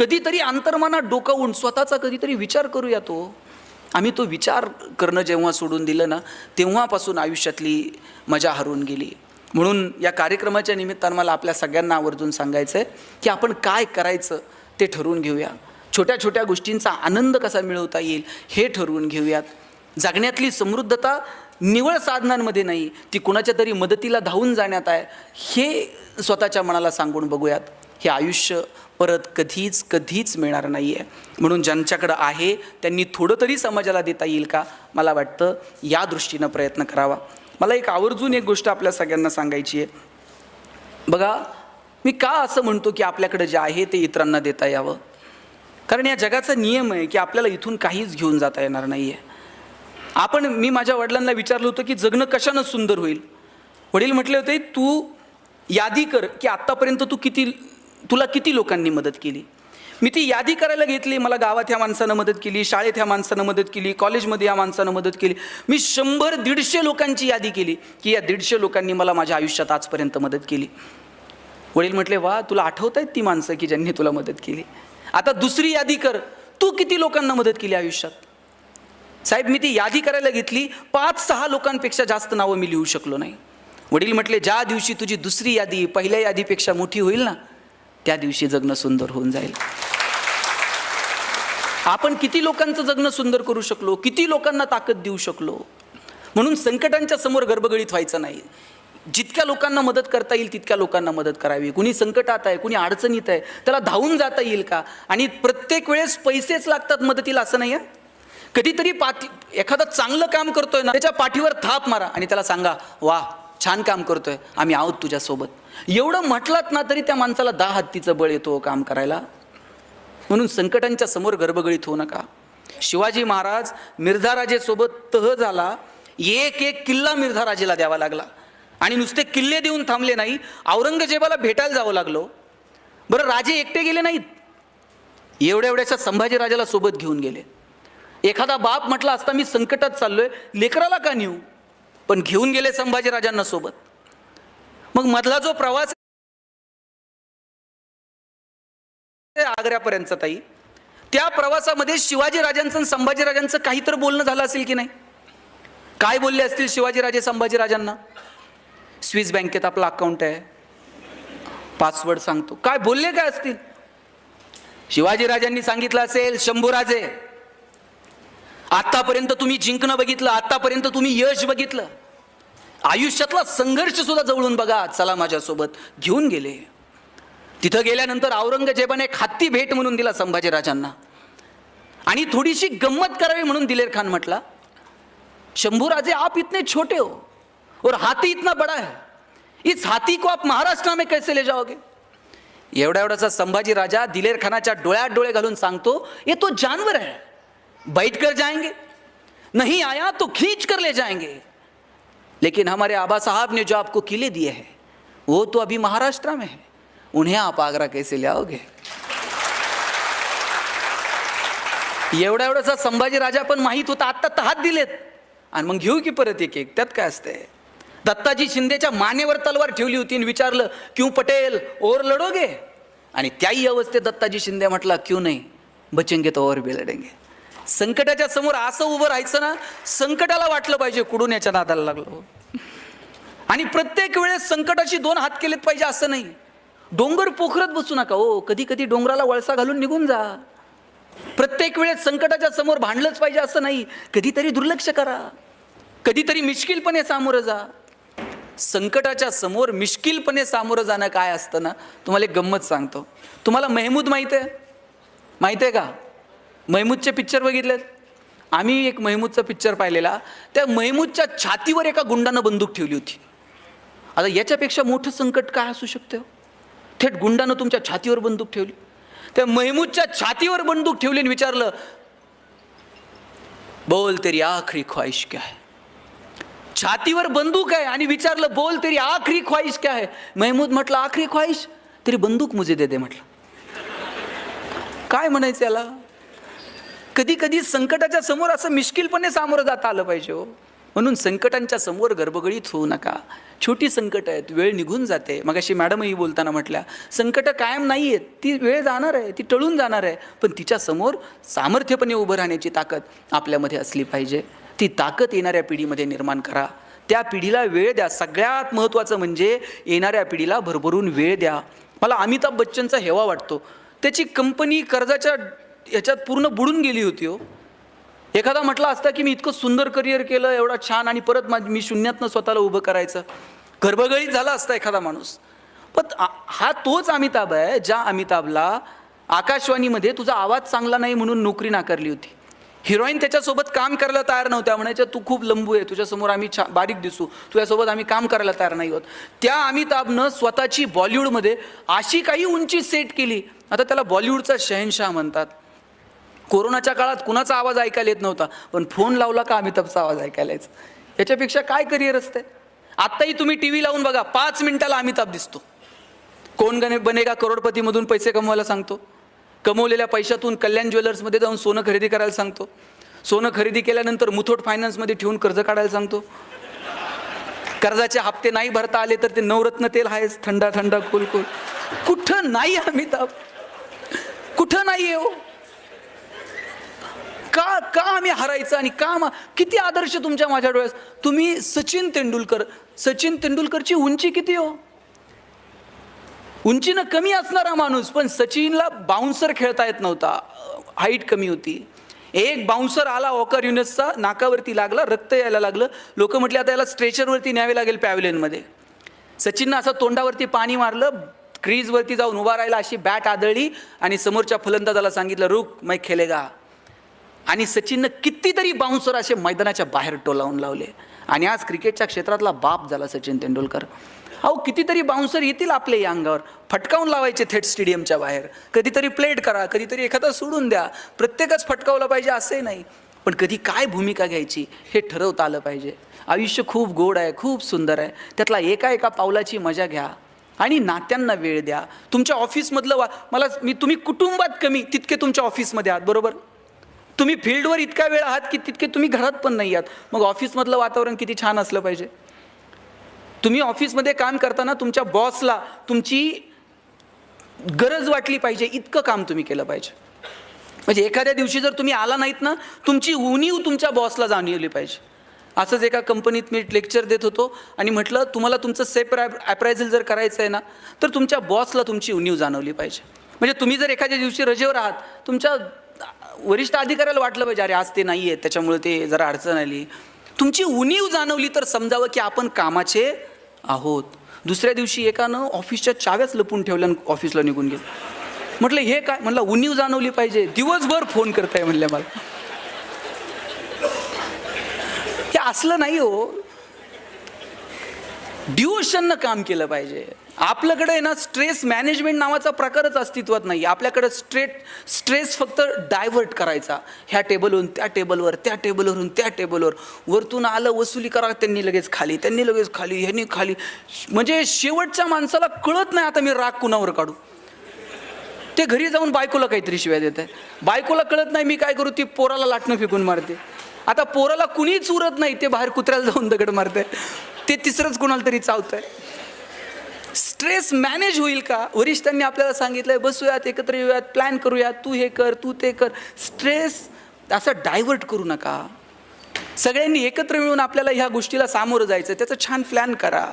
कधीतरी अंतर्मनात डोकावून स्वतःचा कधीतरी विचार करूया तो. आम्ही तो विचार करणं जेव्हा सोडून दिलं ना तेव्हापासून आयुष्यातली मजा हरवून गेली. म्हणून या कार्यक्रमाच्या निमित्तानं मला आपल्या सगळ्यांना आवर्जून सांगायचं आहे की आपण काय करायचं ते ठरवून घेऊया. छोट्या छोट्या गोष्टींचा आनंद कसा मिळवता येईल हे ठरवून घेऊयात. जगण्यातली समृद्धता निवळ साधनांमध्ये नाही ती कुणाच्या तरी मदतीला धावून जाण्यात आहे हे स्वतःच्या मनाला सांगून बघूयात. हे आयुष्य परत कधीच कधीच मिळणार नाही आहे म्हणून ज्यांच्याकडं आहे त्यांनी थोडं तरी समाजाला देता येईल का? मला वाटतं या दृष्टीनं प्रयत्न करावा. मला एक आवर्जून एक गोष्ट आपल्या सगळ्यांना सांगायची आहे. बघा मी का असं म्हणतो की आपल्याकडं जे आहे ते इतरांना देता यावं? कारण या जगाचा नियम आहे की आपल्याला इथून काहीच घेऊन जाता येणार नाही आहे आपण मी माझ्या वडिलांना विचारलं होतं की जगणं कशानं सुंदर होईल? वडील म्हटले होते तू यादी कर की आत्तापर्यंत तू किती तुला किती लोकांनी मदत केली? मी ती यादी करायला घेतली मला गावात ह्या माणसानं मदत केली शाळेत ह्या माणसानं मदत केली कॉलेजमध्ये या माणसानं मदत केली. मी शंभर दीडशे लोकांची यादी केली की या दीडशे लोकांनी मला माझ्या आयुष्यात आजपर्यंत मदत केली. वडील म्हटले वा तुला आठवत आहेत ती माणसं की ज्यांनी तुला मदत केली? आता दुसरी यादी कर. तू किती लोकांना मदत केली आयुष्यात? साहेब मी ती यादी करायला घेतली. पाच सहा लोकांपेक्षा जास्त नावं मी लिहू शकलो नाही. वडील म्हटले ज्या दिवशी तुझी दुसरी यादी पहिल्या यादीपेक्षा मोठी होईल ना त्या दिवशी जगणं सुंदर होऊन जाईल. आपण किती लोकांचं जगणं सुंदर करू शकलो किती लोकांना ताकद देऊ शकलो म्हणून संकटांच्या समोर गर्भगळीत व्हायचं नाही. जितक्या लोकांना मदत करता येईल तितक्या लोकांना मदत करावी. कुणी संकटात आहे कुणी अडचणीत आहे त्याला धावून जाता येईल का? आणि प्रत्येक वेळेस पैसेच लागतात मदतीला असं नाही आहे? कधीतरी पाठी एखादं चांगलं काम करतोय ना त्याच्या पाठीवर थाप मारा आणि त्याला सांगा वा छान काम करतोय आम्ही आहोत तुझ्यासोबत. एवढं म्हटलात ना तरी त्या माणसाला दहा हत्तीचं बळ येतो हो काम करायला. म्हणून संकटांच्या समोर गर्भगळीत होऊ नका. शिवाजी महाराज मिर्झाराजेसोबत तह झाला एक एक किल्ला मिर्झाराजेला द्यावा लागला. आणि नुसते किल्ले देऊन थांबले नाही औरंगजेबाला भेटायला जावं लागलो. बरं राजे एकटे गेले नाहीत. एवढ्या एवढ्याच्या संभाजीराजाला सोबत घेऊन गेले. एखादा बाप म्हटला असता मी संकटात चाललोय लेकराला का नेऊ? पण घेऊन गेले संभाजीराजांना सोबत. मग मधला जो प्रवास आग्र्यापर्यंत ताई त्या प्रवासामध्ये शिवाजी राजांचं आणि संभाजीराजांचं राजांचं बोलणं झालं असेल की नाही? काय बोलले असतील शिवाजीराजे संभाजीराजांना स्विस बँकेत आपला अकाउंट आहे. पासवर्ड सांगतो. काय बोलले काय असतील? शिवाजीराजांनी सांगितलं असेल शंभूराजे आतापर्यंत तुम्ही जिंकणं बघितलं आतापर्यंत तुम्ही यश बघितलं. आयुष्यातला संघर्ष सुद्धा जवळून बघा. चला माझ्यासोबत घेऊन गेले. तिथं गेल्यानंतर औरंगजेबाने एक हत्ती भेट म्हणून दिला संभाजीराजांना आणि थोडीशी गंमत करावी म्हणून दिलेर खान म्हटला शंभूराजे आप इतने छोटे हो और हाथी इतना बड़ा है. इस हाथी को आप महाराष्ट्र में कैसे ले जाओगे? एवढा एवढाचा संभाजी राजा दिलेर खानाच्या डोळ्यात डोळे घालून सांगतो ये तो जानवर है. बैठ कर जाएंगे. नहीं आया तो खींच कर ले जाएंगे. लेकिन हमारे आबा साहब ने जो आपको किले दिए हैं वो तो अभी महाराष्ट्र में है। उन्हें आप आगरा कैसे ले आओगे? एवढा एवढासा संभाजी राजा पण माहीत होता आत्ता तहात दिलेत आणि मग घेऊ की परत एक एक त्यात काय असतंय दत्ताजी शिंदेच्या मानेवर तलवार ठेवली होती आणि विचारलं क्यू पटेल ओर लढोगे आणि त्याही अवस्थेत दत्ताजी शिंदे म्हटला क्यू नाही बचेंगे तो और भी लढेंगे संकटाच्या समोर असं उभं राहायचं ना संकटाला वाटलं पाहिजे कुडून याच्या नादाला लागलो. आणि प्रत्येक वेळेस संकटाशी दोन हात केलेत पाहिजे असं नाही. डोंगर पोखरत बसू नका हो. कधी कधी डोंगराला वळसा घालून निघून जा. प्रत्येक वेळेस संकटाच्या समोर भांडलंच पाहिजे असं नाही. कधीतरी दुर्लक्ष करा. कधीतरी मिश्किलपणे सामोरं जा. संकटाच्या समोर मिश्किलपणे सामोरं जाणं काय असतं ना तुम्हाला एक गंमत सांगतो. तुम्हाला मेहमूद माहीत आहे? माहीत आहे का? महमूदचे पिक्चर बघितलेत? आम्ही एक महमूदचा पिक्चर पाहिलेला. त्या महमूदच्या छातीवर एका गुंडानं बंदूक ठेवली होती. आता याच्यापेक्षा मोठं संकट काय असू शकतं? थेट गुंडानं तुमच्या छातीवर बंदूक ठेवली. त्या महमूदच्या छातीवर बंदूक ठेवली आणि विचारलं बोल तेरी आखरी ख्वाहिश क्या है? छातीवर बंदूक आहे आणि विचारलं बोल तेरी आखरी ख्वाहिश क्या है? महमूद म्हटलं आखरी ख्वाहिश? तरी बंदूक मुझे दे दे म्हटलं. काय म्हणायचं याला? कधी कधी संकटाच्या समोर असं मिश्किलपणे सामोरं जाता आलं पाहिजे हो. म्हणून संकटांच्या समोर गर्भगळीत होऊ नका. छोटी संकट आहेत वेळ निघून जाते. मग अशी मॅडमही बोलताना म्हटल्या संकटं कायम नाही आहेत ती वेळ जाणार आहे ती टळून जाणार आहे. पण तिच्या समोर सामर्थ्यपणे उभं राहण्याची ताकद आपल्यामध्ये असली पाहिजे. ती ताकद येणाऱ्या पिढीमध्ये निर्माण करा. त्या पिढीला वेळ द्या. सगळ्यात महत्त्वाचं म्हणजे येणाऱ्या पिढीला भरभरून वेळ द्या. मला अमिताभ बच्चनचा हेवा वाटतो. त्याची कंपनी कर्जाच्या याच्यात पूर्ण बुडून गेली होती हो. एखादा म्हटला असता की मी इतकं सुंदर करिअर केलं एवढा छान आणि परत माझ मी शून्यातनं स्वतःला उभं करायचं. गर्भगळीत झाला असता एखादा माणूस. पण हा तोच अमिताभ आहे ज्या अमिताभला आकाशवाणीमध्ये तुझा आवाज चांगला नाही म्हणून नोकरी नाकारली होती. हिरोईन त्याच्यासोबत काम करायला तयार नव्हत्या म्हणायच्या तू खूप लंबू आहे तुझ्यासमोर आम्ही छा बारीक दिसू. तुझ्यासोबत आम्ही काम करायला तयार नाही होत. त्या अमिताभनं स्वतःची बॉलिवूडमध्ये अशी काही उंची सेट केली. आता त्याला बॉलिवूडचा शहनशाह म्हणतात. कोरोनाच्या काळात कुणाचा आवाज ऐकायला येत नव्हता. पण फोन लावला का अमिताभचा आवाज ऐकायला यायचा? याच्यापेक्षा काय करिअर असते? आत्ताही तुम्ही टी व्ही लावून बघा पाच मिनिटाला अमिताभ दिसतो. कोण गणे बनेगा करोडपतीमधून पैसे कमवायला सांगतो. कमवलेल्या पैशातून कल्याण ज्वेलर्समध्ये जाऊन सोनं खरेदी करायला सांगतो. सोनं खरेदी केल्यानंतर मुथोट फायनान्समध्ये ठेवून कर्ज काढायला सांगतो. कर्जाचे हप्ते नाही भरता आले तर ते नवरत्न तेल आहेच थंडा थंडा कुल कुल कुठं नाही अमिताभ? कुठं नाही आहे हो? का का आम्ही हरायचं आणि का मा- किती आदर्श तुमच्या माझ्या डोळ्यात तुम्ही सचिन तेंडुलकर सचिन तेंडुलकरची उंची किती हो? उंचीनं कमी असणारा माणूस पण सचिनला बाउन्सर खेळता येत नव्हता. हाईट कमी होती. एक बाउन्सर आला वॉकर युनिसचा नाकावरती लागला रक्त यायला लागलं. लोक म्हटले आता याला स्ट्रेचरवरती न्यावे लागेल पॅवलिनमध्ये सचिननं असं तोंडावरती पाणी मारलं क्रीजवरती जाऊन उभा राहिला अशी बॅट आदळली आणि समोरच्या फलंदाजाला सांगितलं रुक मै खेलेगा आणि सचिननं कितीतरी बाउन्सर असे मैदानाच्या बाहेर टोलावून लावले. आणि आज क्रिकेटच्या क्षेत्रातला बाप झाला सचिन तेंडुलकर. अहो कितीतरी बाउन्सर येतील आपल्या या अंगावर. फटकावून लावायचे थेट स्टेडियमच्या बाहेर. कधीतरी प्लेट करा कधीतरी एखादा सोडून द्या. प्रत्येकच फटकावलं पाहिजे असंही नाही. पण कधी काय भूमिका घ्यायची हे ठरवता आलं पाहिजे. आयुष्य खूप गोड आहे खूप सुंदर आहे. त्यातला एका एका पावलाची मजा घ्या. आणि नात्यांना वेळ द्या. तुमच्या ऑफिसमधलं वा मला मी तुम्ही कुटुंबात कमी तितके तुमच्या ऑफिसमध्ये आहात बरोबर? तुम्ही फील्डवर इतका वेळ आहात की तितके तुम्ही घरात पण नाही आहात. मग ऑफिसमधलं वातावरण किती छान असलं पाहिजे. तुम्ही ऑफिसमध्ये काम करताना तुमच्या बॉसला तुमची गरज वाटली पाहिजे इतकं काम तुम्ही केलं पाहिजे. म्हणजे एखाद्या दिवशी जर तुम्ही आला नाहीत ना तुमची उणीव तुमच्या बॉसला जाणवली पाहिजे. असंच एका कंपनीत मी लेक्चर देत होतो आणि म्हटलं तुम्हाला तुमचं सेप ॲप्रायझल जर करायचं आहे ना तर तुमच्या बॉसला तुमची उणीव जाणवली पाहिजे. म्हणजे तुम्ही जर एखाद्या दिवशी रजेवर आहात तुमच्या वरिष्ठ अधिकाऱ्याला वाटलं पाहिजे अरे आज ते नाही आहेत त्याच्यामुळे ते जरा अडचण आली. तुमची उणीव जाणवली तर समजावं की आपण कामाचे आहोत. दुसऱ्या दिवशी एकानं ऑफिसच्या चाव्याच लपून ठेवल्या ऑफिसला निघून गेलं. म्हटलं हे काय? म्हटलं उणीव जाणवली पाहिजे. दिवसभर फोन करताय म्हणल्या मला. हे असलं नाही हो. डिवोशननं काम केलं पाहिजे. आपल्याकडे आहे ना स्ट्रेस मॅनेजमेंट नावाचा प्रकारच अस्तित्वात नाही. आपल्याकडे स्ट्रेट स्ट्रेस फक्त डायव्हर्ट करायचा. ह्या टेबलवरून त्या टेबलवर त्या टेबलवरून त्या टेबलवर वरतून आलं वसुली करा त्यांनी लगेच खाली त्यांनी लगेच खाली ह्यांनी खाली. म्हणजे शेवटच्या माणसाला कळत नाही आता मी राग कुणावर काढू. ते घरी जाऊन बायकोला काहीतरी शिवाय देत आहे बायकोला कळत नाही मी काय करू ती पोराला लाटणं फेकून मारते. आता पोराला कुणीच उरत नाही ते बाहेर कुत्र्याला जाऊन दगड मारते ते तिसरंच कुणाला तरी चावतंय. स्ट्रेस मॅनेज होईल का? वरिष्ठांनी आपल्याला सांगितलं आहे बसूयात एकत्र येऊयात प्लॅन करूयात तू हे कर तू ते कर. स्ट्रेस असं डायव्हर्ट करू नका. सगळ्यांनी एकत्र मिळून आपल्याला ह्या गोष्टीला सामोरं जायचं त्याचं छान प्लॅन करा.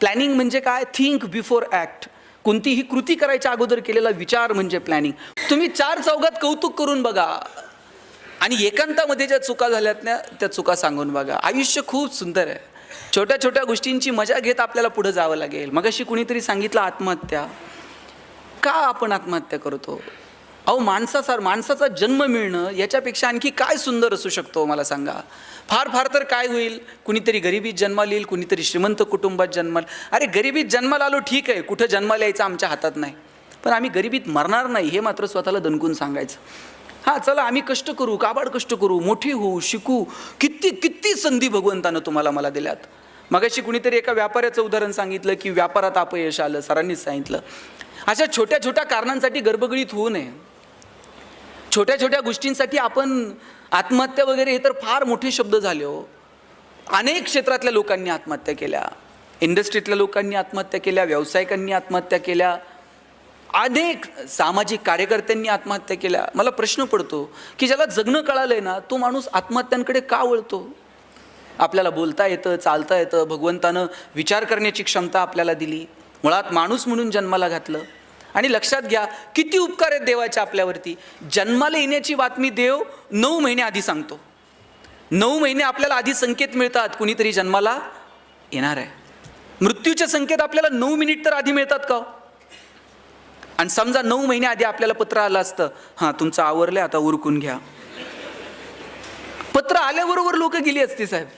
प्लॅनिंग म्हणजे काय? थिंक बिफोर ॲक्ट कोणतीही कृती करायच्या अगोदर केलेला विचार म्हणजे प्लॅनिंग तुम्ही चार चौघात कौतुक करून बघा. आणि एकांतामध्ये ज्या चुका झाल्यात ना त्या चुका सांगून बघा. आयुष्य खूप सुंदर आहे. छोट्या छोट्या गोष्टींची मजा घेत आपल्याला पुढं जावं लागेल. मगाशी कुणीतरी सांगितलं आत्महत्या. का आपण आत्महत्या करतो? अहो माणसासार माणसाचा जन्म मिळणं याच्यापेक्षा आणखी काय सुंदर असू शकतो मला सांगा? फार फार तर काय होईल? कुणीतरी गरिबीत जन्माला येईल कुणीतरी श्रीमंत कुटुंबात जन्माल. अरे गरिबीत जन्माला आलो ठीक आहे. कुठं जन्माला यायचं आमच्या हातात नाही. पण आम्ही गरिबीत मरणार नाही हे मात्र स्वतःला दणकून सांगायचं. हां चला आम्ही कष्ट करू काबाड कष्ट करू मोठी होऊ शिकू. किती किती संधी भगवंतानं तुम्हाला मला दिल्यात. मगाशी कुणीतरी एका व्यापाऱ्याचं उदाहरण सांगितलं की व्यापारात अपयश आलं सरांनीच सांगितलं. अशा छोट्या छोट्या कारणांसाठी गर्भगळीत होऊ नये. छोट्या छोट्या गोष्टींसाठी आपण आत्महत्या वगैरे हे तर फार मोठे शब्द झाले हो. अनेक क्षेत्रातल्या लोकांनी आत्महत्या केल्या. इंडस्ट्रीतल्या लोकांनी आत्महत्या केल्या व्यावसायिकांनी आत्महत्या केल्या. अनेक सामाजिक कार्यकर्त्यांनी आत्महत्या केल्या. मला प्रश्न पडतो की ज्याला जगणं कळालं आहे ना तो माणूस आत्महत्यांकडे का वळतो? आपल्याला बोलता येतं चालता येतं भगवंतानं विचार करण्याची क्षमता आपल्याला दिली. मुळात माणूस म्हणून जन्माला घातलं. आणि लक्षात घ्या किती उपकार आहेत देवाचे आपल्यावरती. जन्माला येण्याची बातमी देव नऊ महिने आधी सांगतो. नऊ महिने आपल्याला आधी संकेत मिळतात कुणीतरी जन्माला येणार आहे. मृत्यूचे संकेत आपल्याला नऊ मिनिट तर आधी मिळतात का हो? आणि समजा नऊ महिने आधी आपल्याला पत्र आलं असतं हां तुमचं आवरलं आता उरकून घ्या. पत्र आल्याबरोबर लोक गेली असती साहेब.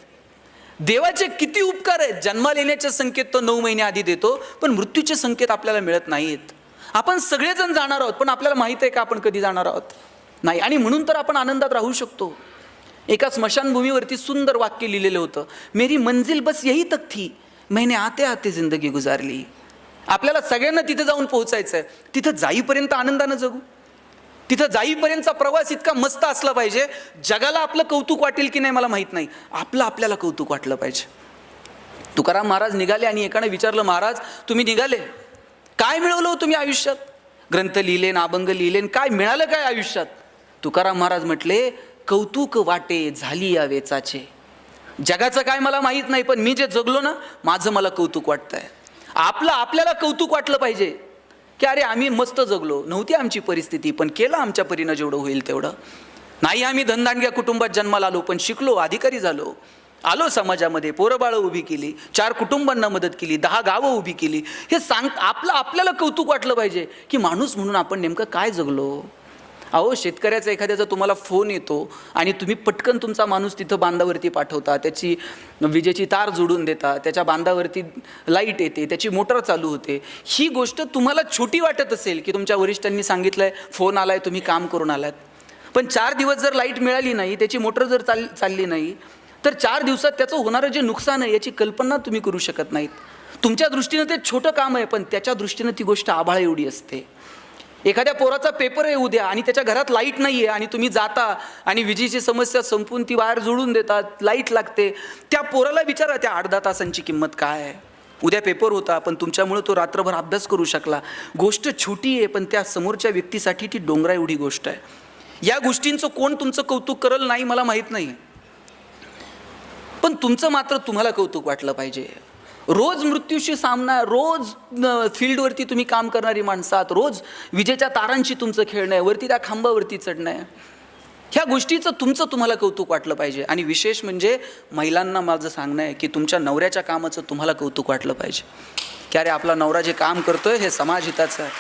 देवाचे किती उपकार आहेत? जन्माला येण्याचे संकेत तो नऊ महिने आधी देतो पण मृत्यूचे संकेत आपल्याला मिळत नाहीत. आपण सगळेजण जाणार आहोत पण आपल्याला माहीत आहे का आपण कधी जाणार आहोत? नाही. आणि म्हणून तर आपण आनंदात राहू शकतो. एका स्मशानभूमीवरती सुंदर वाक्य लिहिलेलं होतं मेरी मंजिल बस यही तक थी महिने आते आते जिंदगी गुजारली. आपल्याला सगळ्यांना तिथे जाऊन पोहोचायचं आहे तिथं जाईपर्यंत आनंदानं जगू. तिथं जाईपर्यंतचा प्रवास इतका मस्त असला पाहिजे जगाला आपलं कौतुक वाटेल की नाही मला माहीत नाही. आपलं आपल्याला कौतुक वाटलं पाहिजे. तुकाराम महाराज निघाले आणि एकाने विचारलं महाराज तुम्ही निघाले? काय मिळवलं हो तुम्ही आयुष्यात? ग्रंथ लिहिले अभंग लिहिले काय मिळालं काय आयुष्यात? तुकाराम महाराज म्हटले कौतुक वाटे झाली या वेचाचे. जगाचं काय मला माहीत नाही पण मी जे जगलो ना माझं मला कौतुक वाटतंय. आपलं आपल्याला कौतुक वाटलं पाहिजे. की अरे आम्ही मस्त जगलो. नव्हती आमची परिस्थिती पण केलं आमच्या परीनं जेवढं होईल तेवढं. नाही आम्ही धनदानग्या कुटुंबात जन्माला आलो पण शिकलो अधिकारी झालो. आलो समाजामध्ये पोरंबाळं उभी केली चार कुटुंबांना मदत केली दहा गावं उभी केली. हे सांग आपलं आपल्याला कौतुक वाटलं पाहिजे की माणूस म्हणून आपण नेमकं काय जगलो? अहो शेतकऱ्याचा एखाद्याचा तुम्हाला फोन येतो आणि तुम्ही पटकन तुमचा माणूस तिथं बांधावरती पाठवता त्याची विजेची तार जोडून देता त्याच्या बांधावरती लाइट येते त्याची मोटर चालू होते ही गोष्ट तुम्हाला छोटी वाटत असेल की तुमच्या वरिष्ठांनी सांगितलं आहे फोन आला आहे तुम्ही काम करून आलात. पण चार दिवस जर लाइट मिळाली नाही त्याची मोटर जर चाल चालली नाही तर चार दिवसात त्याचं होणारं जे नुकसान आहे याची कल्पना तुम्ही करू शकत नाहीत. तुमच्या दृष्टीनं ते छोटं काम आहे पण त्याच्या दृष्टीनं ती गोष्ट आभाळ एवढी असते. एखाद्या पोराचा पेपर आहे उद्या आणि त्याच्या घरात लाइट नाही आहे आणि तुम्ही जाता आणि विजेची समस्या संपून ती वायर जोडून देतात लाइट लागते. त्या पोराला विचारा त्या आठ दहा तासांची किंमत काय आहे? उद्या पेपर होता पण तुमच्यामुळे तो रात्रभर अभ्यास करू शकला. गोष्ट छोटी आहे पण त्या समोरच्या व्यक्तीसाठी ती डोंगरा एवढी गोष्ट आहे. या गोष्टींचं कोण तुमचं कौतुक करल नाही मला माहीत नाही. पण तुमचं मात्र तुम्हाला कौतुक वाटलं पाहिजे. रोज मृत्यूशी सामना रोज फील्डवरती तुम्ही काम करणारी माणसं आहात रोज विजेच्या तारांशी तुमचं खेळणं आहे वरती त्या खांबावरती चढणं आहे. ह्या गोष्टीचं तुमचं तुम्हाला कौतुक वाटलं पाहिजे. आणि विशेष म्हणजे महिलांना माझं सांगणं आहे की तुमच्या नवऱ्याच्या कामाचं तुम्हाला कौतुक वाटलं पाहिजे. की अरे आपला नवरा जे काम करतोय हे समाज हिताचं आहे.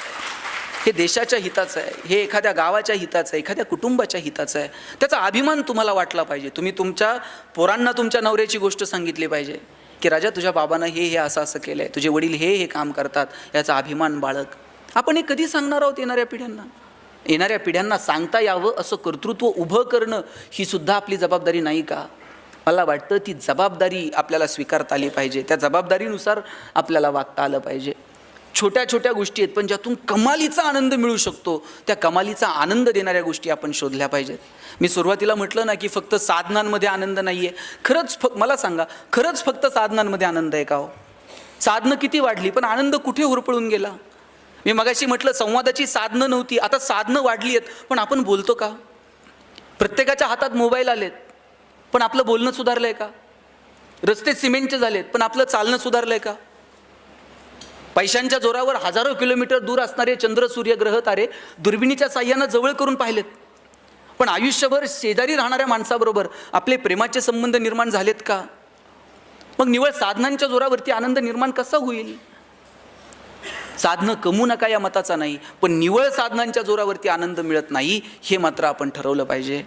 हे देशाच्या हिताचं आहे. हे एखाद्या गावाच्या हिताचं आहे एखाद्या कुटुंबाच्या हिताचं आहे. त्याचा अभिमान तुम्हाला वाटला पाहिजे. तुम्ही तुमच्या पोरांना तुमच्या नवऱ्याची गोष्ट सांगितली पाहिजे. की राजा तुझ्या बाबानं हे हे असं असं केलं आहे तुझे वडील हे हे काम करतात याचा अभिमान बाळग. आपण हे कधी सांगणार आहोत येणाऱ्या पिढ्यांना? येणाऱ्या पिढ्यांना सांगता यावं असं कर्तृत्व उभं करणं ही सुद्धा आपली जबाबदारी नाही का? मला वाटतं ती जबाबदारी आपल्याला स्वीकारता आली पाहिजे. त्या जबाबदारीनुसार आपल्याला वागता आलं पाहिजे. छोट्या छोट्या गोष्टी आहेत पण ज्यातून कमालीचा आनंद मिळू शकतो त्या कमालीचा आनंद देणाऱ्या गोष्टी आपण शोधल्या पाहिजेत. मी सुरुवातीला म्हटलं ना की फक्त साधनांमध्ये आनंद नाही आहे खरंच फ मला सांगा खरंच फक्त साधनांमध्ये आनंद आहे का हो? साधनं किती वाढली पण आनंद कुठे होरपळून गेला? मी मगाशी म्हटलं संवादाची साधनं नव्हती आता साधनं वाढली आहेत पण आपण बोलतो का? प्रत्येकाच्या हातात मोबाईल आलेत पण आपलं बोलणं सुधारलं आहे का? रस्ते सिमेंटचे झालेत पण आपलं चालणं सुधारलं आहे का? पैशांच्या जोरावर हजारो किलोमीटर दूर असणारे चंद्र सूर्य ग्रह तारे दुर्बिणीच्या साह्यानं जवळ करून पाहिलेत. पण आयुष्यभर शेजारी राहणाऱ्या माणसाबरोबर आपले प्रेमाचे संबंध निर्माण झालेत का? मग निवळ साधनांच्या जोरावरती आनंद निर्माण कसा होईल? साधनं कमू नका या मताचा नाही पण निवळ साधनांच्या जोरावरती आनंद मिळत नाही हे मात्र आपण ठरवलं पाहिजे.